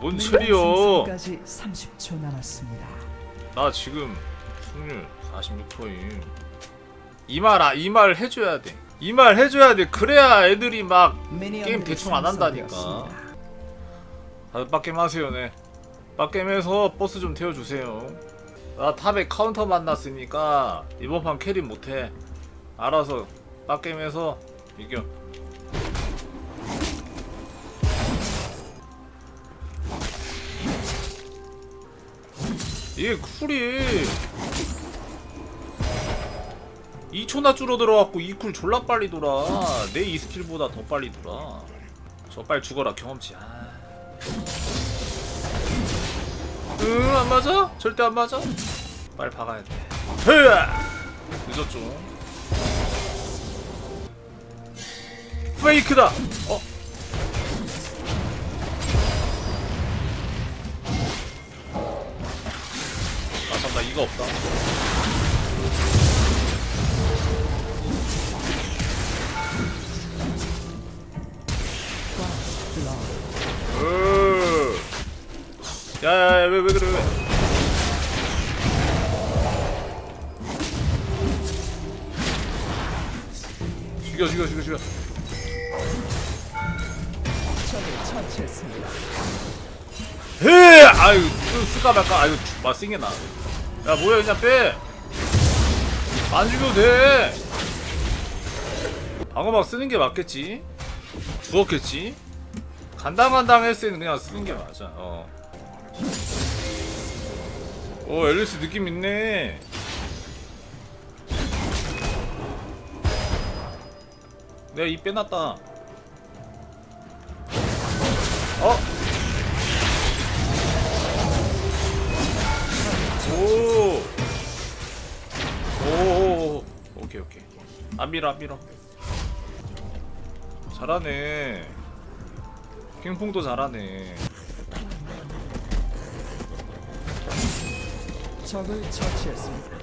뭔 소리요? 까지 30초 남았습니다. 나 지금 승률 46%임. 이말 아, 이말 해줘야 돼. 이 말 해줘야 돼. 그래야 애들이 막 게임 대충 안 한다니까. 다들 빡겜 하세요, 네. 빡겜해서 버스 좀 태워주세요. 나 탑에 카운터 만났으니까 이번 판 캐리 못해. 알아서 빡겜해서 이겨. 이게 쿨이 2초나 줄어들어갖고 이 쿨 졸라 빨리 돌아 내 이 스킬보다 더 빨리 돌아 저 빨리 죽어라 경험치 아. 응, 안 맞아? 절대 안 맞아? 빨리 박아야 돼. 흐아! 늦었죠. 페이크다! 어? 이거 없다. 으. 야야야 왜 왜 그래 왜 죽여 죽여 죽여 죽여. 헤 아유 그 쓸까 말까 아유 맛생게 나 야 뭐야 그냥 빼 안 죽여도 돼. 방어막 쓰는 게 맞겠지? 죽었겠지? 간당간당 때는 그냥 쓰는 게 맞아 어. 오 앨리스 느낌 있네. 내가 입 빼놨다. 어? 안 밀어 안 밀어. 잘하네. 핑퐁도 잘하네. 적을 처치했습니다.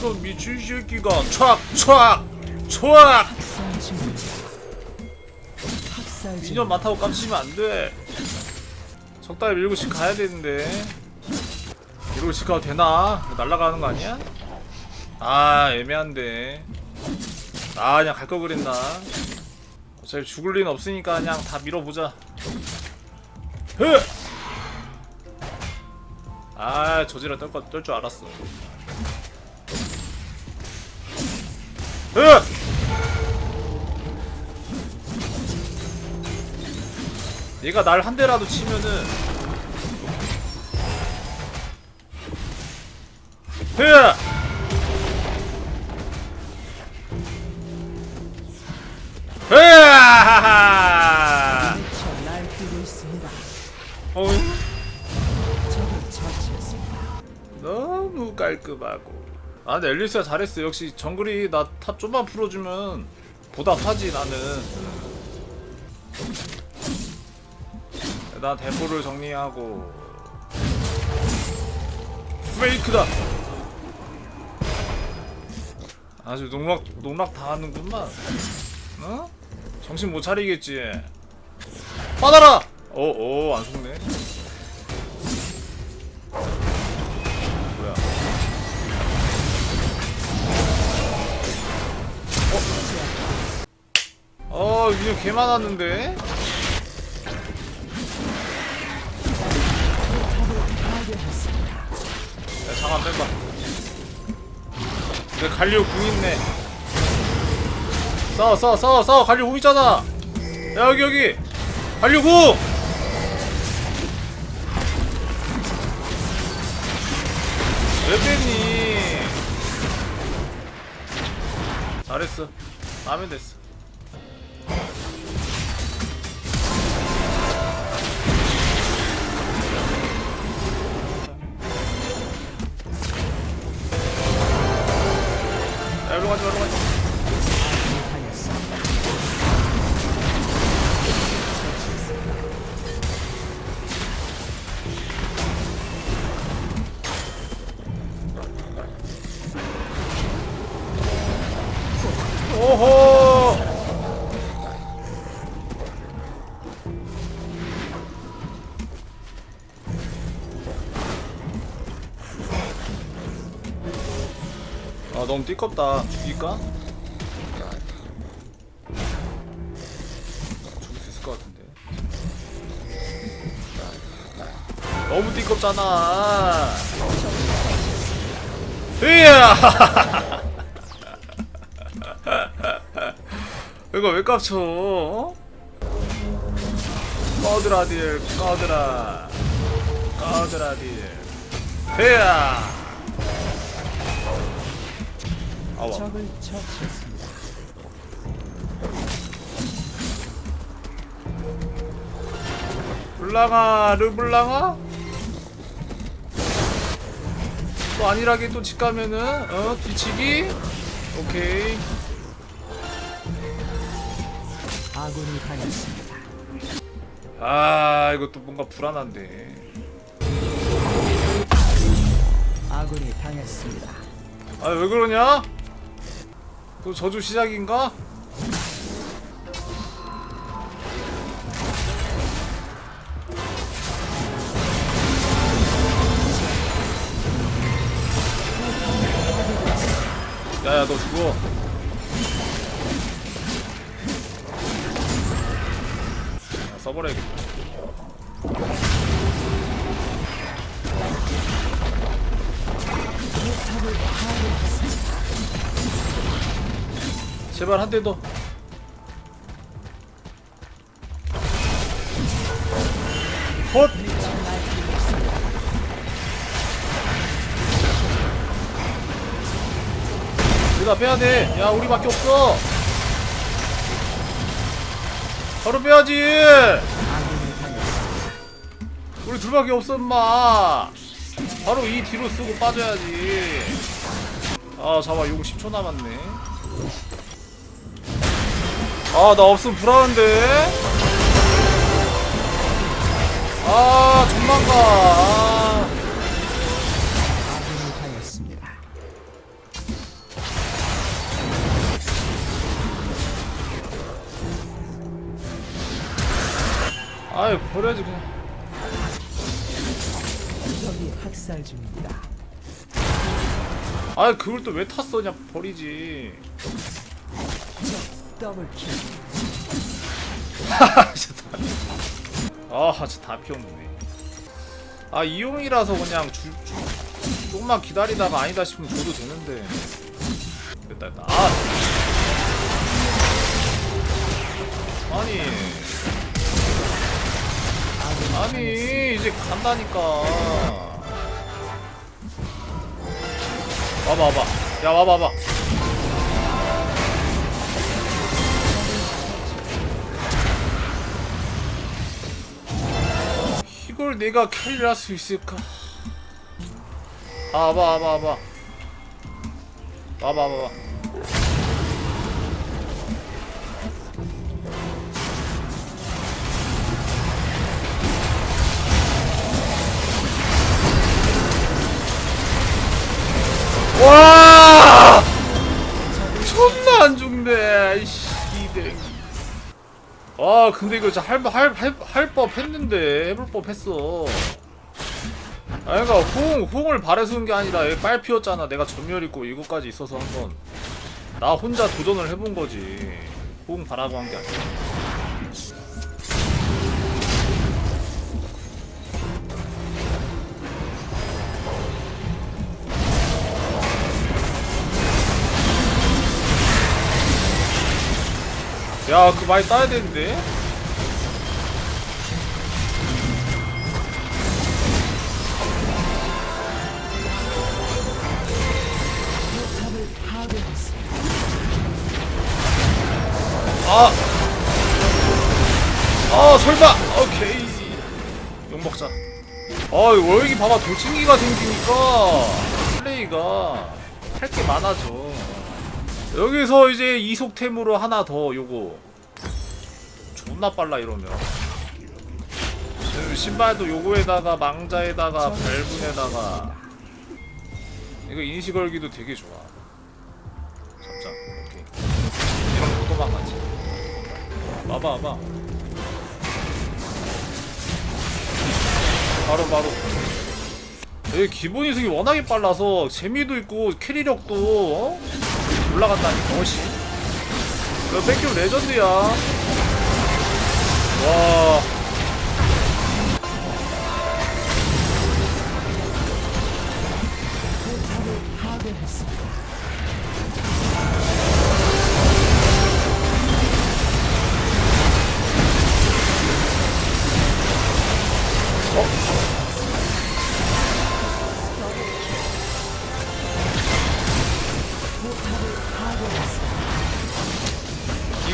또 미친 새끼가 촥 촥 촥. 학살 중입니다. 학살 중. 미니언 많다고 깜치면 안 돼. 적당히 밀고 씩 가야 되는데. 밀고 씩 가도 되나? 이거 날아가는 거 아니야? 아 애매한데. 아 그냥 갈거 그랬나? 어차피 죽을 리는 없으니까 그냥 다 밀어보자. 흐! 아 저지라 떨줄 알았어. 흐! 얘가 날 한 대라도 치면은 흐! 있습니다. 어. 너무 깔끔하고 아 근데 앨리스가 잘했어 역시 정글이 나 탑 좀만 풀어주면 보답하지 나는 나 대포를 정리하고. 페이크다! 아주 농락 농락 당하는구만. 어? 정신 못 차리겠지. 받아라! 어어 안 속네. 뭐야? 어, 위에 개 많았는데? 야, 잠깐 빼봐. 내 갈리오 궁 있네. 싸워, 싸워, 싸워, 싸워. 갈리오 궁 있잖아. 야, 여기, 여기. 갈리오 궁! 왜 뺐니? 잘했어. 하면 됐어. 가지 말로 가지 오호! 너무 띠껍다. 죽일까? 죽일 수 있을 것 같은데. 너무 띠껍잖아. 으야! 이거 왜 깝쳐 어? 꺼드라 딜 꺼드라 꺼드라 딜 으야 아와 적을 처치했습니다. 블랑아 르블랑아 또 안일하게 또 집 가면은 어 뒤치기 오케이 아군이 당했습니다. 아 이것도 뭔가 불안한데 아군이 당했습니다. 아 왜 그러냐 또 저주 시작인가? 야야 너 죽어. 야, 써버려야겠다 제발 한 대 더. 헛! 우리가 빼야 돼. 야, 우리밖에 없어. 바로 빼야지. 우리 둘밖에 없어, 임마. 바로 이 뒤로 쓰고 빠져야지. 아, 잠깐, 요거 10초 남았네. 아, 나 없으면 불안한데? 아, 존만 가. 아. 아이, 버려야지, 그냥. 적이 학살 중입니다. 아이, 그걸 또 왜 탔어? 그냥 버리지. 더블킬. 진짜 다. 아, 진짜 다 피웠네. 아, 이용이라서 그냥 줄, 줄, 조금만 기다리다가 아니다 싶으면 줘도 되는데. 됐다, 됐다. 아! 아니. 아니, 이제 간다니까. 와봐, 와봐. 야, 와봐, 와봐. 이걸 내가 캐리를 할 수 있을까? 아, 와봐, 와봐, 와봐. 와봐, 와봐. 아 근데 이거 진짜 할할할 법 했는데 해볼 법 했어. 아 그러니까 호응 호응을 바래서 온게 아니라 얘 빨 피웠잖아. 내가 전멸 있고 이거까지 있어서 한번 나 혼자 도전을 해본 거지. 호응 바라고 한 게 아니야. 야, 그 많이 따야 되는데? 아! 아, 설마! 오케이. 욕 먹자. 아, 여기 봐봐. 돌진기가 생기니까 플레이가 할 게 많아져. 여기서 이제 이속템으로 하나 더 요거. 존나 빨라 이러면. 그 신발도 요거에다가 망자에다가 발분에다가 이거 인시 걸기도 되게 좋아. 잡자. 오케이. 이런 거 도망가지. 와봐 와봐. 바로 바로. 얘 기본 이승이 워낙에 빨라서 재미도 있고 캐리력도 어? 올라간다니까 어씨. 너 백큐 레전드야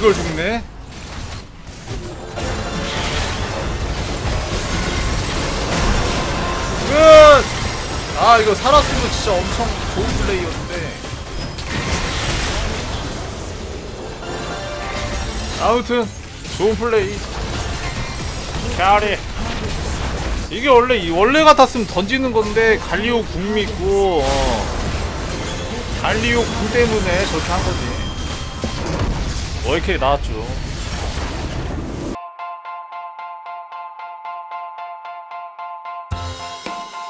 이걸 죽네. 끝! 아 이거 살았으면 진짜 엄청 좋은 플레이였는데. 아무튼 좋은 플레이. 캐리. 이게 원래 이 원래 같았으면 던지는 건데 갈리오 궁 믿고 어. 갈리오 궁 때문에 저렇게 한 거지 워이캐리 나왔죠